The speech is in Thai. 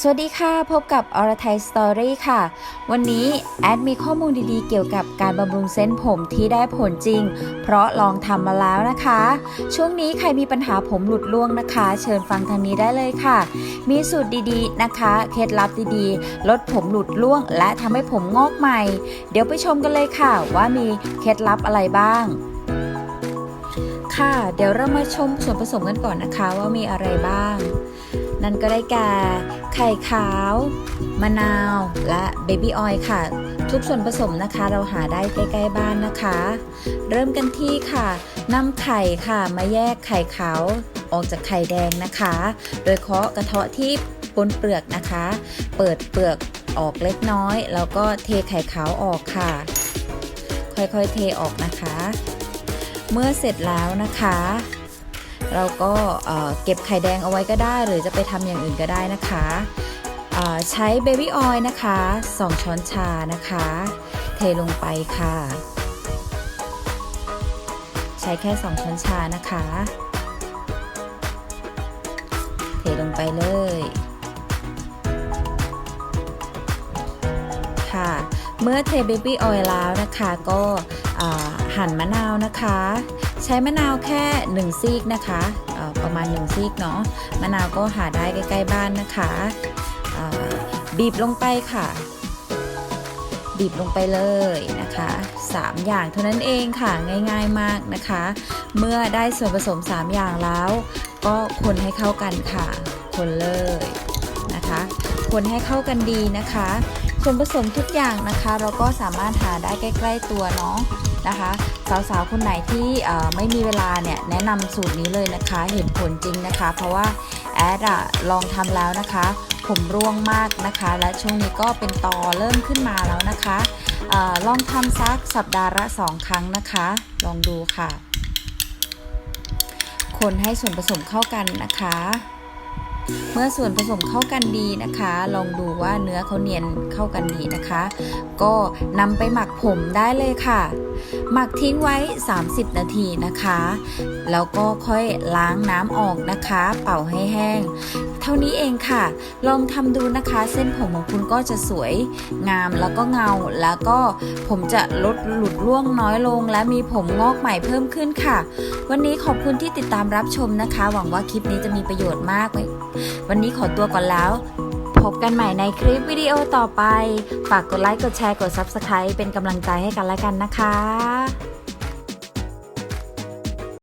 สวัสดีค่ะ พบกับอรไทยสตอรี่ค่ะ วันนี้แอดมีข้อมูลดีๆ เกี่ยวกับการบำรุงเส้นผมที่ได้ผลจริง เพราะลองทำมาแล้วนะคะ ช่วงนี้ใครมีปัญหาผมหลุดร่วงนะคะ เชิญฟังทางนี้ได้เลยค่ะ มีสูตรดีๆนะคะ เคล็ดลับดีๆ ลดผมหลุดร่วง และทำให้ผมงอกใหม่ เดี๋ยวไปชมกันเลยค่ะ ว่ามีเคล็ดลับอะไรบ้าง ค่ะ เดี๋ยวเรามาชมส่วนผสมกันก่อนนะคะว่ามีอะไรบ้าง นั่นก็ได้แก่ไข่ขาว มะนาว และเบบี้ออยล์ค่ะ ทุกส่วนผสมนะคะเราหาได้ใกล้ๆบ้านนะคะ เริ่มกันที่ค่ะนำไข่ค่ะมาแยกไข่ขาวออกจากไข่แดงนะคะ โดยเคาะกระเทาะที่บนเปลือกนะคะ เปิดเปลือกออกเล็กน้อย แล้วก็เทไข่ขาวออกค่ะ ค่อยๆเทออกนะคะ เมื่อเสร็จแล้วนะคะ เราก็เก็บไข่แดงเอาไว้ก็ได้ หรือจะไปทำอย่างอื่นก็ได้นะคะใช้เบบี้ออยล์นะคะ 2 ช้อนชานะคะ เทลงไปค่ะ ใช้แค่ 2 ช้อนชานะคะ เทลงไปเลย ค่ะ เมื่อเทเบบี้ออยล์แล้วนะคะก็ หั่นมะนาวนะคะ ใช้มะนาวแค่ 1 ซีกนะคะประมาณ 1 ซีกเนาะมะนาวก็หาได้ใกล้ๆบ้านนะคะบีบลงไปค่ะ บีบลงไปเลยนะคะ 3 อย่างเท่านั้นเองค่ะง่ายๆมากนะคะ เมื่อได้ส่วนผสม 3 อย่างแล้ว ก็คนให้เข้ากันค่ะ คนเลยนะคะ คนให้เข้ากันดีนะคะ ส่วนผสมทุกอย่างนะคะ เราก็สามารถหาได้ใกล้ ๆ ตัวเนาะนะคะ สาวๆ คนไหนที่ไม่มีเวลาเนี่ยแนะนำสูตรนี้เลยนะคะ เห็นผลจริงนะคะ เพราะว่าแอดอะลองทำแล้วนะคะ ผมร่วงมากนะคะ และช่วงนี้ก็เป็นตอเริ่มขึ้นมาแล้วนะคะอลองทำสักสัปดาห์ละสองครั้งนะคะ ลองดูค่ะ คนให้ส่วนผสมเข้ากันนะคะ เมื่อส่วนผสมเข้ากันดีนะคะ ลองดูว่าเนื้อเขาเนียนเข้ากันดีนะคะ ก็นำไปหมักผมได้เลยค่ะ หมักทิ้งไว้ 30 นาทีนะคะ แล้วก็ค่อยล้างน้ำออกนะคะ เป่าให้แห้ง เท่านี้เองค่ะ ลองทำดูนะคะ เส้นผมของคุณก็จะสวยงามแล้วก็เงา แล้วก็ผมจะลดหลุดร่วงน้อยลง และมีผมงอกใหม่เพิ่มขึ้นค่ะ วันนี้ขอบคุณที่ติดตามรับชมนะคะ หวังว่าคลิปนี้จะมีประโยชน์มาก วันนี้ขอตัวก่อนแล้ว พบกันใหม่ในคลิปวิดีโอต่อไป ฝากกดไลค์ กดแชร์ กด Subscribe เป็นกำลังใจให้กันและกันนะคะ